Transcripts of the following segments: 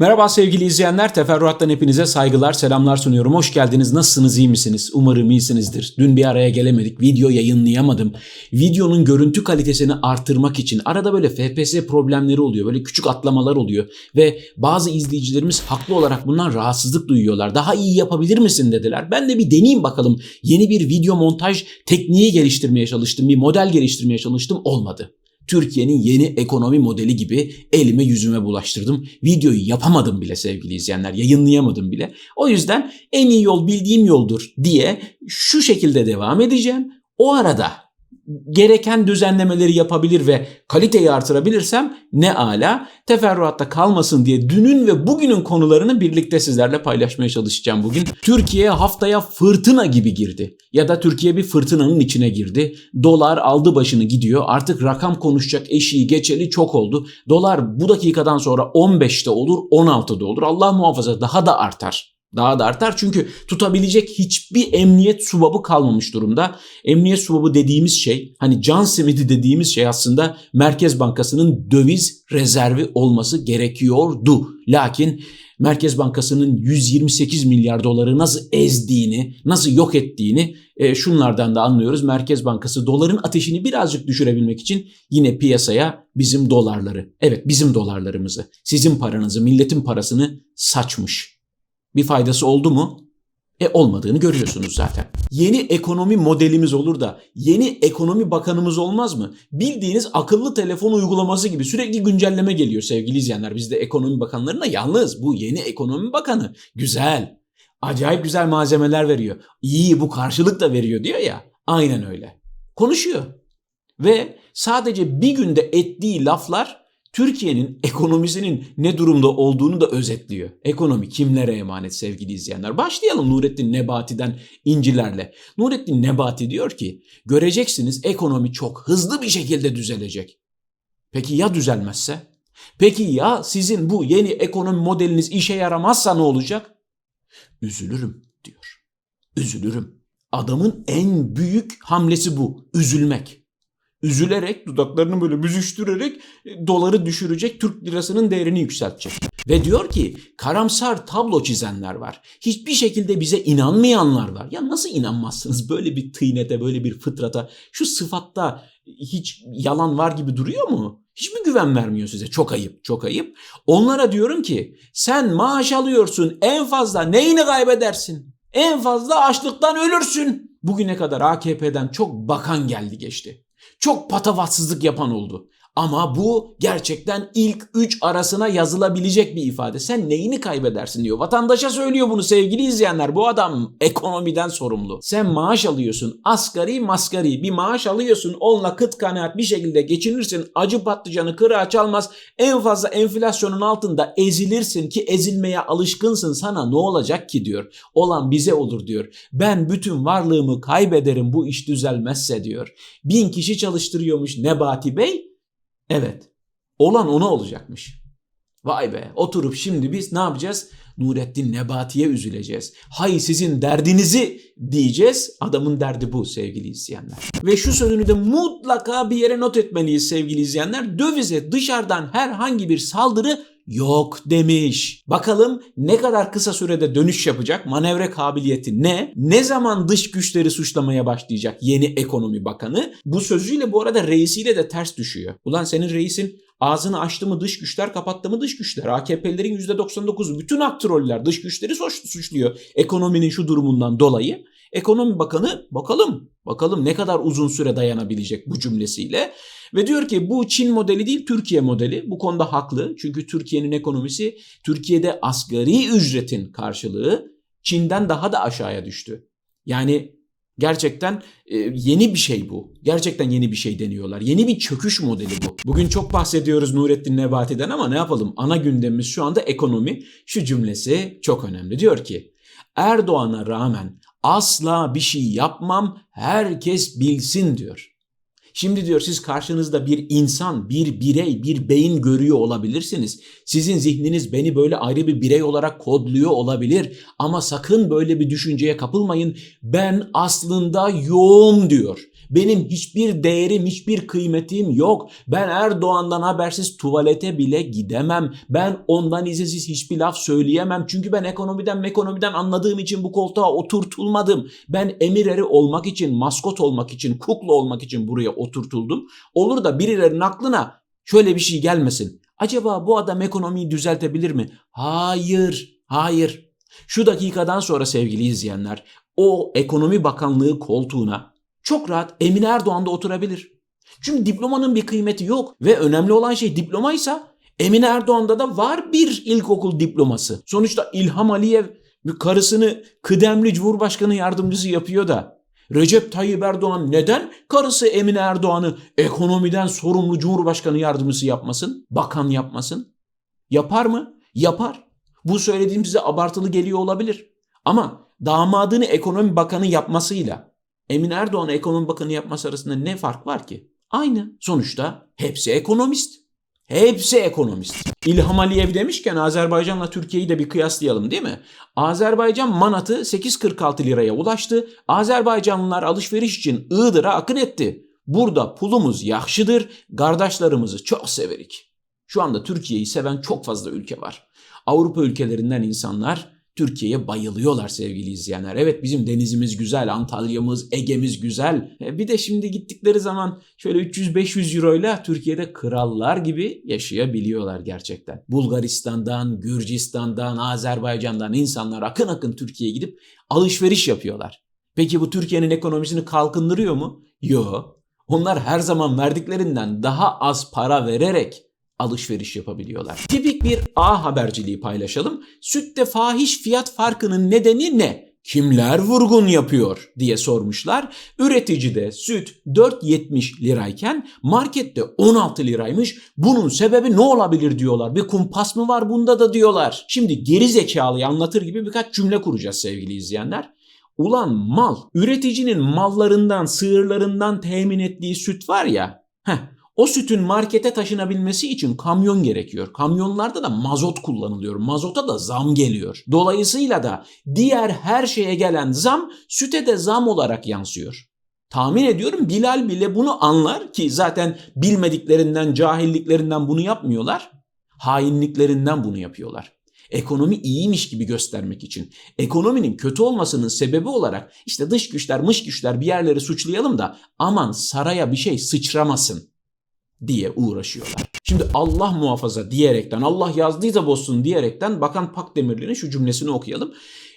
Merhaba sevgili izleyenler. Teferruattan hepinize saygılar, selamlar sunuyorum. Hoş geldiniz. Nasılsınız, iyi misiniz? Umarım iyisinizdir. Dün bir araya gelemedik. Video yayınlayamadım. Videonun görüntü kalitesini artırmak için arada böyle FPS problemleri oluyor. Böyle küçük atlamalar oluyor. Ve bazı izleyicilerimiz haklı olarak bundan rahatsızlık duyuyorlar. Daha iyi yapabilir misin dediler. Ben de bir deneyeyim bakalım. Yeni bir video montaj tekniği geliştirmeye çalıştım. Bir model geliştirmeye çalıştım. Olmadı. Türkiye'nin yeni ekonomi modeli gibi elime yüzüme bulaştırdım. Videoyu yapamadım bile sevgili izleyenler, yayınlayamadım bile. O yüzden en iyi yol bildiğim yoldur diye şu şekilde devam edeceğim. O arada gereken düzenlemeleri yapabilir ve kaliteyi artırabilirsem ne ala teferruatta kalmasın diye dünün ve bugünün konularını birlikte sizlerle paylaşmaya çalışacağım bugün. Türkiye haftaya fırtına gibi girdi ya da Türkiye bir fırtınanın içine girdi. Dolar aldı başını gidiyor artık rakam konuşacak eşiği geçeli çok oldu. Dolar bu dakikadan sonra 15'te olur 16'da olur Allah muhafaza daha da artar. Daha da artar çünkü tutabilecek hiçbir emniyet subabı kalmamış durumda. Emniyet subabı dediğimiz şey hani can simidi dediğimiz şey aslında Merkez Bankası'nın döviz rezervi olması gerekiyordu. Lakin Merkez Bankası'nın 128 milyar doları nasıl ezdiğini, nasıl yok ettiğini e, şunlardan da anlıyoruz. Merkez Bankası doların ateşini birazcık düşürebilmek için yine piyasaya bizim dolarları, evet bizim dolarlarımızı, sizin paranızı, milletin parasını saçmış. Bir faydası oldu mu? E olmadığını görüyorsunuz zaten. Yeni ekonomi modelimiz olur da yeni ekonomi bakanımız olmaz mı? Bildiğiniz akıllı telefon uygulaması gibi sürekli güncelleme geliyor sevgili izleyenler. Bizde ekonomi bakanlarına yalnız bu yeni ekonomi bakanı güzel. Acayip güzel malzemeler veriyor. İyi bu karşılık da veriyor diyor ya. Aynen öyle. Konuşuyor. Ve sadece bir günde ettiği laflar Türkiye'nin ekonomisinin ne durumda olduğunu da özetliyor. Ekonomi kimlere emanet sevgili izleyenler? Başlayalım Nurettin Nebati'den incilerle. Nurettin Nebati diyor ki göreceksiniz ekonomi çok hızlı bir şekilde düzelecek. Peki ya düzelmezse? Peki ya sizin bu yeni ekonomi modeliniz işe yaramazsa ne olacak? Üzülürüm diyor. Üzülürüm. Adamın en büyük hamlesi bu. Üzülmek üzülerek dudaklarını böyle büzüştürerek e, doları düşürecek, Türk lirasının değerini yükseltecek. Ve diyor ki karamsar tablo çizenler var. Hiçbir şekilde bize inanmayanlar var. Ya nasıl inanmazsınız böyle bir tıynete, böyle bir fıtrata? Şu sıfatta hiç yalan var gibi duruyor mu? Hiç mi güven vermiyor size? Çok ayıp, çok ayıp. Onlara diyorum ki sen maaş alıyorsun en fazla neyini kaybedersin? En fazla açlıktan ölürsün. Bugüne kadar AKP'den çok bakan geldi geçti. Çok patavatsızlık yapan oldu. Ama bu gerçekten ilk üç arasına yazılabilecek bir ifade. Sen neyini kaybedersin diyor. Vatandaşa söylüyor bunu sevgili izleyenler. Bu adam ekonomiden sorumlu. Sen maaş alıyorsun. Asgari masgari bir maaş alıyorsun. Onunla kıt kanaat bir şekilde geçinirsin. Acı patlıcanı kırağa çalmaz. En fazla enflasyonun altında ezilirsin ki ezilmeye alışkınsın. Sana ne olacak ki diyor. Olan bize olur diyor. Ben bütün varlığımı kaybederim bu iş düzelmezse diyor. Bin kişi çalıştırıyormuş Nebati Bey. Evet. Olan ona olacakmış. Vay be oturup şimdi biz ne yapacağız? Nurettin Nebati'ye üzüleceğiz. Hay sizin derdinizi diyeceğiz. Adamın derdi bu sevgili izleyenler. Ve şu sözünü de mutlaka bir yere not etmeliyiz sevgili izleyenler. Dövize dışarıdan herhangi bir saldırı yok demiş. Bakalım ne kadar kısa sürede dönüş yapacak? Manevra kabiliyeti ne? Ne zaman dış güçleri suçlamaya başlayacak yeni ekonomi bakanı? Bu sözüyle bu arada reisiyle de ters düşüyor. Ulan senin reisin ağzını açtı mı dış güçler kapattı mı dış güçler. AKP'lerin %99'u bütün aktroller dış güçleri suçluyor ekonominin şu durumundan dolayı. Ekonomi Bakanı bakalım bakalım ne kadar uzun süre dayanabilecek bu cümlesiyle. Ve diyor ki bu Çin modeli değil Türkiye modeli. Bu konuda haklı. Çünkü Türkiye'nin ekonomisi Türkiye'de asgari ücretin karşılığı Çin'den daha da aşağıya düştü. Yani gerçekten e, yeni bir şey bu. Gerçekten yeni bir şey deniyorlar. Yeni bir çöküş modeli bu. Bugün çok bahsediyoruz Nurettin Nebati'den ama ne yapalım? Ana gündemimiz şu anda ekonomi. Şu cümlesi çok önemli. Diyor ki Erdoğan'a rağmen asla bir şey yapmam herkes bilsin diyor. Şimdi diyor siz karşınızda bir insan, bir birey, bir beyin görüyor olabilirsiniz. Sizin zihniniz beni böyle ayrı bir birey olarak kodluyor olabilir. Ama sakın böyle bir düşünceye kapılmayın. Ben aslında yoğum diyor. Benim hiçbir değerim, hiçbir kıymetim yok. Ben Erdoğan'dan habersiz tuvalete bile gidemem. Ben ondan izinsiz hiçbir laf söyleyemem. Çünkü ben ekonomiden ekonomiden anladığım için bu koltuğa oturtulmadım. Ben emir eri olmak için, maskot olmak için, kukla olmak için buraya oturtuldum. Olur da birilerinin aklına şöyle bir şey gelmesin. Acaba bu adam ekonomiyi düzeltebilir mi? Hayır, hayır. Şu dakikadan sonra sevgili izleyenler o ekonomi bakanlığı koltuğuna çok rahat Emine Erdoğan da oturabilir. Çünkü diplomanın bir kıymeti yok ve önemli olan şey diplomaysa Emine Erdoğan'da da var bir ilkokul diploması. Sonuçta İlham Aliyev karısını kıdemli Cumhurbaşkanı yardımcısı yapıyor da Recep Tayyip Erdoğan neden karısı Emine Erdoğan'ı ekonomiden sorumlu Cumhurbaşkanı yardımcısı yapmasın, bakan yapmasın? Yapar mı? Yapar. Bu söylediğim size abartılı geliyor olabilir. Ama damadını ekonomi bakanı yapmasıyla Emine Erdoğan'ı ekonomi bakanı yapması arasında ne fark var ki? Aynı. Sonuçta hepsi ekonomist. Hepsi ekonomist. İlham Aliyev demişken Azerbaycan'la Türkiye'yi de bir kıyaslayalım değil mi? Azerbaycan manatı 8.46 liraya ulaştı. Azerbaycanlılar alışveriş için Iğdır'a akın etti. Burada pulumuz yaxşıdır, kardeşlerimizi çok severik. Şu anda Türkiye'yi seven çok fazla ülke var. Avrupa ülkelerinden insanlar Türkiye'ye bayılıyorlar sevgili izleyenler. Evet bizim denizimiz güzel, Antalya'mız, Ege'miz güzel. E, bir de şimdi gittikleri zaman şöyle 300-500 euroyla Türkiye'de krallar gibi yaşayabiliyorlar gerçekten. Bulgaristan'dan, Gürcistan'dan, Azerbaycan'dan insanlar akın akın Türkiye'ye gidip alışveriş yapıyorlar. Peki bu Türkiye'nin ekonomisini kalkındırıyor mu? Yok. Onlar her zaman verdiklerinden daha az para vererek alışveriş yapabiliyorlar. Tipik bir A haberciliği paylaşalım. Sütte fahiş fiyat farkının nedeni ne? Kimler vurgun yapıyor diye sormuşlar. Üreticide süt 4.70 lirayken markette 16 liraymış. Bunun sebebi ne olabilir diyorlar. Bir kumpas mı var bunda da diyorlar. Şimdi geri zekalıyı anlatır gibi birkaç cümle kuracağız sevgili izleyenler. Ulan mal, üreticinin mallarından, sığırlarından temin ettiği süt var ya, heh, o sütün markete taşınabilmesi için kamyon gerekiyor. Kamyonlarda da mazot kullanılıyor. Mazota da zam geliyor. Dolayısıyla da diğer her şeye gelen zam süte de zam olarak yansıyor. Tahmin ediyorum Bilal bile bunu anlar ki zaten bilmediklerinden, cahilliklerinden bunu yapmıyorlar. Hainliklerinden bunu yapıyorlar. Ekonomi iyiymiş gibi göstermek için. Ekonominin kötü olmasının sebebi olarak işte dış güçler, mış güçler bir yerleri suçlayalım da aman saraya bir şey sıçramasın diye uğraşıyorlar. Şimdi Allah muhafaza diyerekten, Allah yazdıysa bozsun diyerekten Bakan Pakdemirli'nin şu cümlesini okuyalım.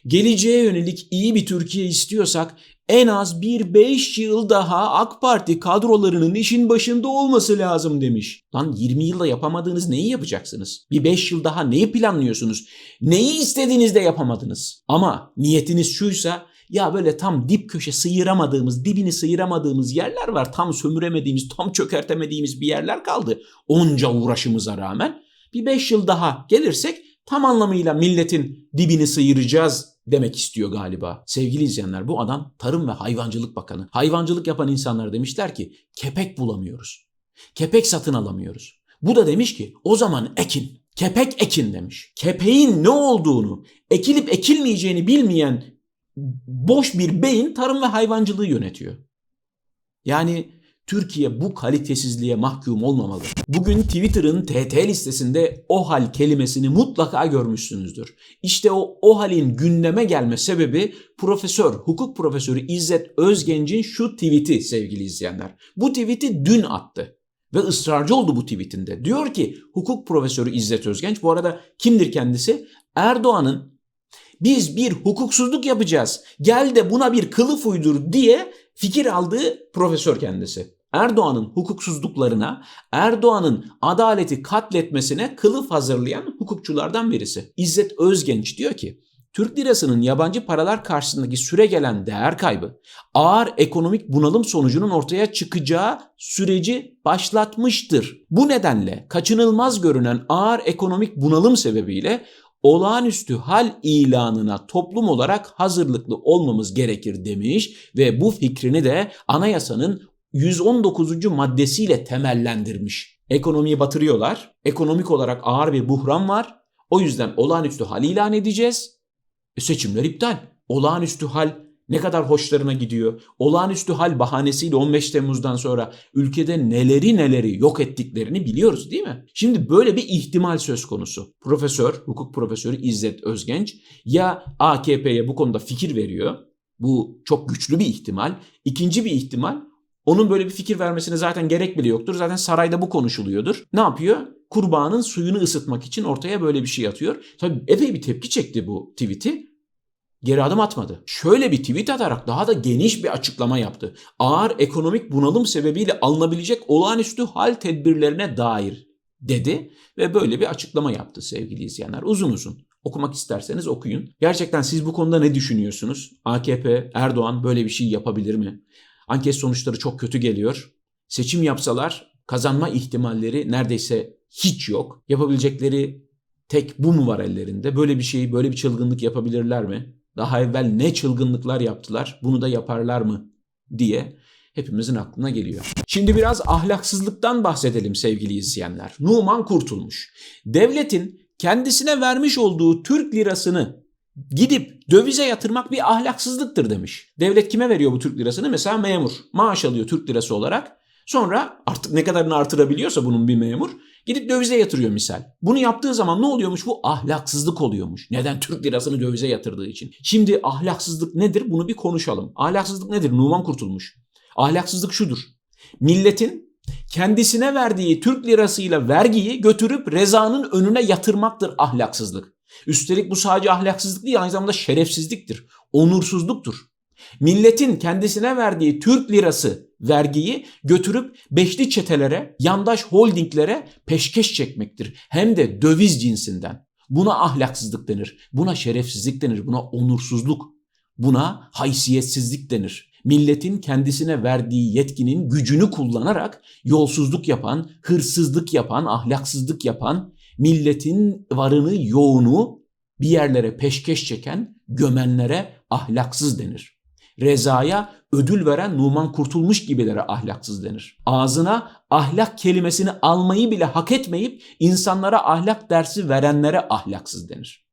Geleceğe yönelik iyi bir Türkiye istiyorsak en az bir 5 yıl daha AK Parti kadrolarının işin başında olması lazım demiş. Lan 20 yılda yapamadığınız neyi yapacaksınız? Bir 5 yıl daha neyi planlıyorsunuz? Neyi istediğinizde yapamadınız? Ama niyetiniz şuysa ya böyle tam dip köşe sıyıramadığımız, dibini sıyıramadığımız yerler var. Tam sömüremediğimiz, tam çökertemediğimiz bir yerler kaldı. Onca uğraşımıza rağmen. Bir 5 yıl daha gelirsek tam anlamıyla milletin dibini sıyıracağız demek istiyor galiba. Sevgili izleyenler bu adam Tarım ve Hayvancılık Bakanı. Hayvancılık yapan insanlar demişler ki kepek bulamıyoruz. Kepek satın alamıyoruz. Bu da demiş ki o zaman ekin. Kepek ekin demiş. Kepeğin ne olduğunu, ekilip ekilmeyeceğini bilmeyen boş bir beyin tarım ve hayvancılığı yönetiyor. Yani Türkiye bu kalitesizliğe mahkum olmamalı. Bugün Twitter'ın TT listesinde OHAL kelimesini mutlaka görmüşsünüzdür. İşte o OHAL'in gündeme gelme sebebi profesör, hukuk profesörü İzzet Özgenç'in şu tweet'i sevgili izleyenler. Bu tweet'i dün attı ve ısrarcı oldu bu tweetinde. Diyor ki hukuk profesörü İzzet Özgenç bu arada kimdir kendisi? Erdoğan'ın biz bir hukuksuzluk yapacağız. Gel de buna bir kılıf uydur diye fikir aldığı profesör kendisi. Erdoğan'ın hukuksuzluklarına, Erdoğan'ın adaleti katletmesine kılıf hazırlayan hukukçulardan birisi. İzzet Özgenç diyor ki, Türk lirasının yabancı paralar karşısındaki süre gelen değer kaybı, ağır ekonomik bunalım sonucunun ortaya çıkacağı süreci başlatmıştır. Bu nedenle kaçınılmaz görünen ağır ekonomik bunalım sebebiyle olağanüstü hal ilanına toplum olarak hazırlıklı olmamız gerekir demiş ve bu fikrini de anayasanın 119. maddesiyle temellendirmiş. Ekonomiyi batırıyorlar. Ekonomik olarak ağır bir buhran var. O yüzden olağanüstü hal ilan edeceğiz. E seçimler iptal. Olağanüstü hal ne kadar hoşlarına gidiyor. Olağanüstü hal bahanesiyle 15 Temmuz'dan sonra ülkede neleri neleri yok ettiklerini biliyoruz değil mi? Şimdi böyle bir ihtimal söz konusu. Profesör, hukuk profesörü İzzet Özgenç ya AKP'ye bu konuda fikir veriyor. Bu çok güçlü bir ihtimal. İkinci bir ihtimal onun böyle bir fikir vermesine zaten gerek bile yoktur. Zaten sarayda bu konuşuluyordur. Ne yapıyor? Kurbanın suyunu ısıtmak için ortaya böyle bir şey atıyor. Tabii epey bir tepki çekti bu tweet'i. Geri adım atmadı. Şöyle bir tweet atarak daha da geniş bir açıklama yaptı. Ağır ekonomik bunalım sebebiyle alınabilecek olağanüstü hal tedbirlerine dair dedi ve böyle bir açıklama yaptı sevgili izleyenler. Uzun uzun. Okumak isterseniz okuyun. Gerçekten siz bu konuda ne düşünüyorsunuz? AKP, Erdoğan böyle bir şey yapabilir mi? Anket sonuçları çok kötü geliyor. Seçim yapsalar kazanma ihtimalleri neredeyse hiç yok. Yapabilecekleri tek bu mu var ellerinde? Böyle bir şeyi, böyle bir çılgınlık yapabilirler mi? Daha evvel ne çılgınlıklar yaptılar? Bunu da yaparlar mı? diye hepimizin aklına geliyor. Şimdi biraz ahlaksızlıktan bahsedelim sevgili izleyenler. Numan Kurtulmuş. Devletin kendisine vermiş olduğu Türk lirasını gidip dövize yatırmak bir ahlaksızlıktır demiş. Devlet kime veriyor bu Türk lirasını? Mesela memur. Maaş alıyor Türk lirası olarak. Sonra artık ne kadarını artırabiliyorsa bunun bir memur gidip dövize yatırıyor misal. Bunu yaptığı zaman ne oluyormuş? Bu ahlaksızlık oluyormuş. Neden? Türk lirasını dövize yatırdığı için. Şimdi ahlaksızlık nedir? Bunu bir konuşalım. Ahlaksızlık nedir? Numan Kurtulmuş. Ahlaksızlık şudur. Milletin kendisine verdiği Türk lirasıyla vergiyi götürüp rezanın önüne yatırmaktır ahlaksızlık. Üstelik bu sadece ahlaksızlık değil aynı zamanda şerefsizliktir, onursuzluktur. Milletin kendisine verdiği Türk lirası vergiyi götürüp beşli çetelere, yandaş holdinglere peşkeş çekmektir. Hem de döviz cinsinden. Buna ahlaksızlık denir, buna şerefsizlik denir, buna onursuzluk, buna haysiyetsizlik denir milletin kendisine verdiği yetkinin gücünü kullanarak yolsuzluk yapan, hırsızlık yapan, ahlaksızlık yapan, milletin varını yoğunu bir yerlere peşkeş çeken gömenlere ahlaksız denir. Rezaya ödül veren Numan Kurtulmuş gibilere ahlaksız denir. Ağzına ahlak kelimesini almayı bile hak etmeyip insanlara ahlak dersi verenlere ahlaksız denir.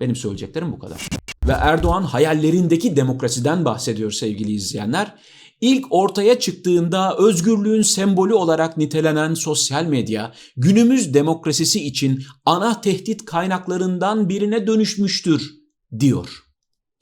Benim söyleyeceklerim bu kadar. Ve Erdoğan hayallerindeki demokrasiden bahsediyor sevgili izleyenler. İlk ortaya çıktığında özgürlüğün sembolü olarak nitelenen sosyal medya günümüz demokrasisi için ana tehdit kaynaklarından birine dönüşmüştür diyor.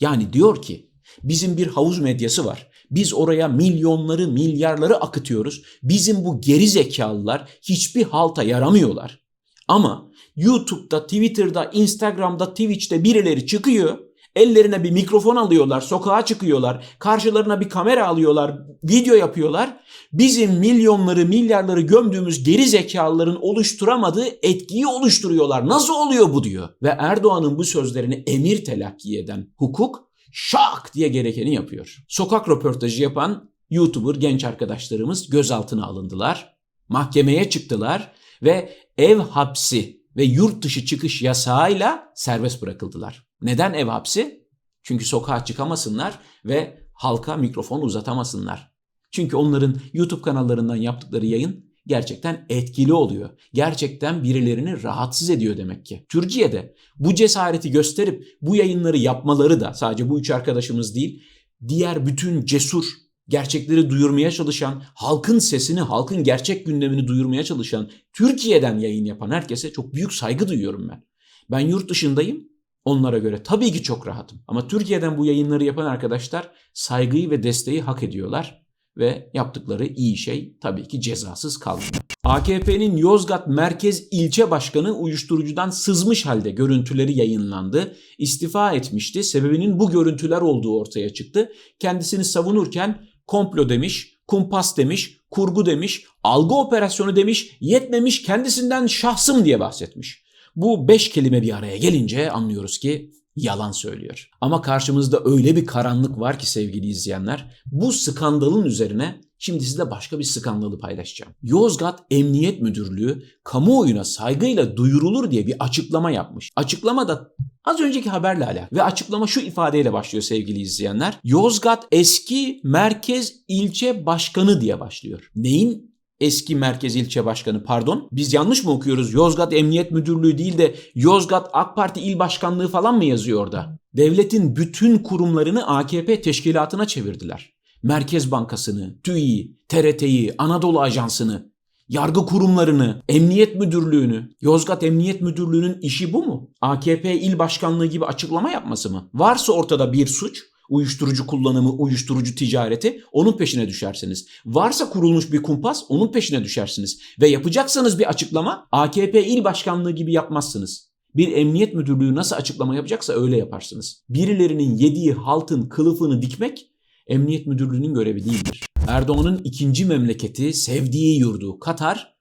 Yani diyor ki bizim bir havuz medyası var. Biz oraya milyonları, milyarları akıtıyoruz. Bizim bu geri zekalılar hiçbir halta yaramıyorlar. Ama YouTube'da, Twitter'da, Instagram'da, Twitch'te birileri çıkıyor. Ellerine bir mikrofon alıyorlar, sokağa çıkıyorlar, karşılarına bir kamera alıyorlar, video yapıyorlar. Bizim milyonları, milyarları gömdüğümüz geri zekalıların oluşturamadığı etkiyi oluşturuyorlar. Nasıl oluyor bu diyor. Ve Erdoğan'ın bu sözlerini emir telakki eden hukuk şak diye gerekeni yapıyor. Sokak röportajı yapan YouTuber genç arkadaşlarımız gözaltına alındılar. Mahkemeye çıktılar ve ev hapsi ve yurt dışı çıkış yasağıyla serbest bırakıldılar. Neden ev hapsi? Çünkü sokağa çıkamasınlar ve halka mikrofon uzatamasınlar. Çünkü onların YouTube kanallarından yaptıkları yayın gerçekten etkili oluyor. Gerçekten birilerini rahatsız ediyor demek ki. Türkiye'de bu cesareti gösterip bu yayınları yapmaları da sadece bu üç arkadaşımız değil, diğer bütün cesur gerçekleri duyurmaya çalışan, halkın sesini, halkın gerçek gündemini duyurmaya çalışan, Türkiye'den yayın yapan herkese çok büyük saygı duyuyorum ben. Ben yurt dışındayım. Onlara göre tabii ki çok rahatım. Ama Türkiye'den bu yayınları yapan arkadaşlar saygıyı ve desteği hak ediyorlar ve yaptıkları iyi şey tabii ki cezasız kalmıyor. AKP'nin Yozgat Merkez İlçe Başkanı uyuşturucudan sızmış halde görüntüleri yayınlandı. İstifa etmişti. Sebebinin bu görüntüler olduğu ortaya çıktı. Kendisini savunurken komplo demiş, kumpas demiş, kurgu demiş, algı operasyonu demiş, yetmemiş kendisinden şahsım diye bahsetmiş. Bu beş kelime bir araya gelince anlıyoruz ki yalan söylüyor. Ama karşımızda öyle bir karanlık var ki sevgili izleyenler. Bu skandalın üzerine şimdi size başka bir skandalı paylaşacağım. Yozgat Emniyet Müdürlüğü kamuoyuna saygıyla duyurulur diye bir açıklama yapmış. Açıklamada az önceki haberle alakalı ve açıklama şu ifadeyle başlıyor sevgili izleyenler. Yozgat eski merkez ilçe başkanı diye başlıyor. Neyin eski merkez ilçe başkanı pardon. Biz yanlış mı okuyoruz? Yozgat Emniyet Müdürlüğü değil de Yozgat AK Parti İl Başkanlığı falan mı yazıyor orada? Devletin bütün kurumlarını AKP teşkilatına çevirdiler. Merkez Bankası'nı, TÜİ'yi, TRT'yi, Anadolu Ajansı'nı, yargı kurumlarını, emniyet müdürlüğünü, Yozgat Emniyet Müdürlüğü'nün işi bu mu? AKP il başkanlığı gibi açıklama yapması mı? Varsa ortada bir suç, uyuşturucu kullanımı, uyuşturucu ticareti onun peşine düşersiniz. Varsa kurulmuş bir kumpas onun peşine düşersiniz. Ve yapacaksanız bir açıklama AKP il başkanlığı gibi yapmazsınız. Bir emniyet müdürlüğü nasıl açıklama yapacaksa öyle yaparsınız. Birilerinin yediği haltın kılıfını dikmek emniyet müdürlüğünün görevi değildir. Erdoğan'ın ikinci memleketi, sevdiği yurdu Katar,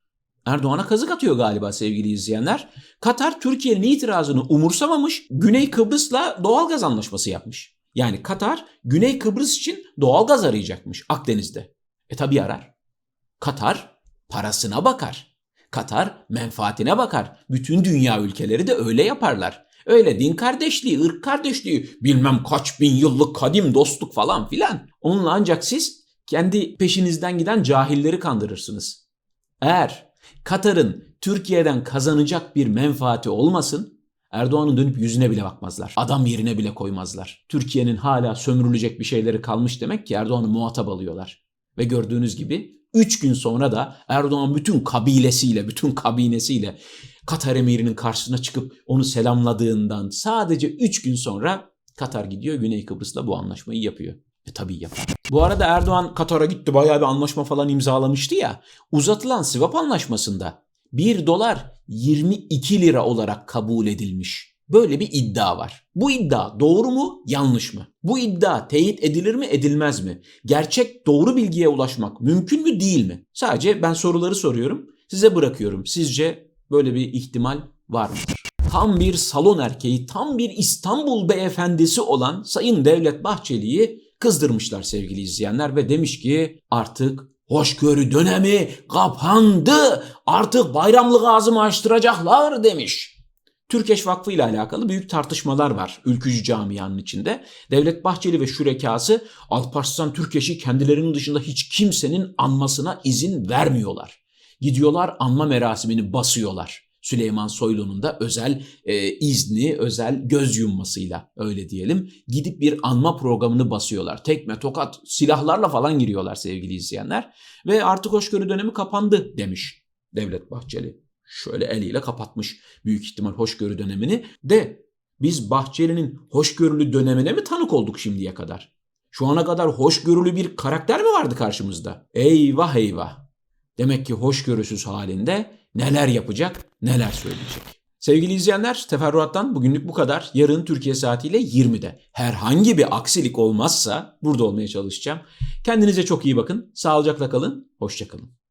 Erdoğan'a kazık atıyor galiba sevgili izleyenler. Katar Türkiye'nin itirazını umursamamış, Güney Kıbrıs'la doğalgaz anlaşması yapmış. Yani Katar Güney Kıbrıs için doğalgaz arayacakmış Akdeniz'de. E tabi arar. Katar parasına bakar. Katar menfaatine bakar. Bütün dünya ülkeleri de öyle yaparlar. Öyle din kardeşliği, ırk kardeşliği, bilmem kaç bin yıllık kadim dostluk falan filan. Onunla ancak siz kendi peşinizden giden cahilleri kandırırsınız. Eğer Katar'ın Türkiye'den kazanacak bir menfaati olmasın, Erdoğan'ın dönüp yüzüne bile bakmazlar. Adam yerine bile koymazlar. Türkiye'nin hala sömürülecek bir şeyleri kalmış demek ki Erdoğan'ı muhatap alıyorlar. Ve gördüğünüz gibi 3 gün sonra da Erdoğan bütün kabilesiyle, bütün kabinesiyle Katar emirinin karşısına çıkıp onu selamladığından sadece 3 gün sonra Katar gidiyor Güney Kıbrıs'la bu anlaşmayı yapıyor. E tabii yapar. Bu arada Erdoğan Katar'a gitti bayağı bir anlaşma falan imzalamıştı ya. Uzatılan Sivap anlaşmasında 1 dolar 22 lira olarak kabul edilmiş. Böyle bir iddia var. Bu iddia doğru mu, yanlış mı? Bu iddia teyit edilir mi, edilmez mi? Gerçek doğru bilgiye ulaşmak mümkün mü, değil mi? Sadece ben soruları soruyorum. Size bırakıyorum. Sizce böyle bir ihtimal var mıdır? Tam bir salon erkeği, tam bir İstanbul beyefendisi olan Sayın Devlet Bahçeli'yi kızdırmışlar sevgili izleyenler ve demiş ki artık hoşgörü dönemi kapandı. Artık bayramlık ağzımı açtıracaklar demiş. Türkeş Vakfı ile alakalı büyük tartışmalar var ülkücü camianın içinde. Devlet Bahçeli ve şürekası Alparslan Türkeş'i kendilerinin dışında hiç kimsenin anmasına izin vermiyorlar. Gidiyorlar anma merasimini basıyorlar. Süleyman Soylu'nun da özel e, izni, özel göz yummasıyla öyle diyelim. Gidip bir anma programını basıyorlar. Tekme, tokat, silahlarla falan giriyorlar sevgili izleyenler. Ve artık hoşgörü dönemi kapandı demiş Devlet Bahçeli. Şöyle eliyle kapatmış büyük ihtimal hoşgörü dönemini. De biz Bahçeli'nin hoşgörülü dönemine mi tanık olduk şimdiye kadar? Şu ana kadar hoşgörülü bir karakter mi vardı karşımızda? Eyvah eyvah. Demek ki hoşgörüsüz halinde neler yapacak, neler söyleyecek. Sevgili izleyenler, teferruattan bugünlük bu kadar. Yarın Türkiye saatiyle 20'de. Herhangi bir aksilik olmazsa burada olmaya çalışacağım. Kendinize çok iyi bakın. Sağlıcakla kalın. Hoşçakalın.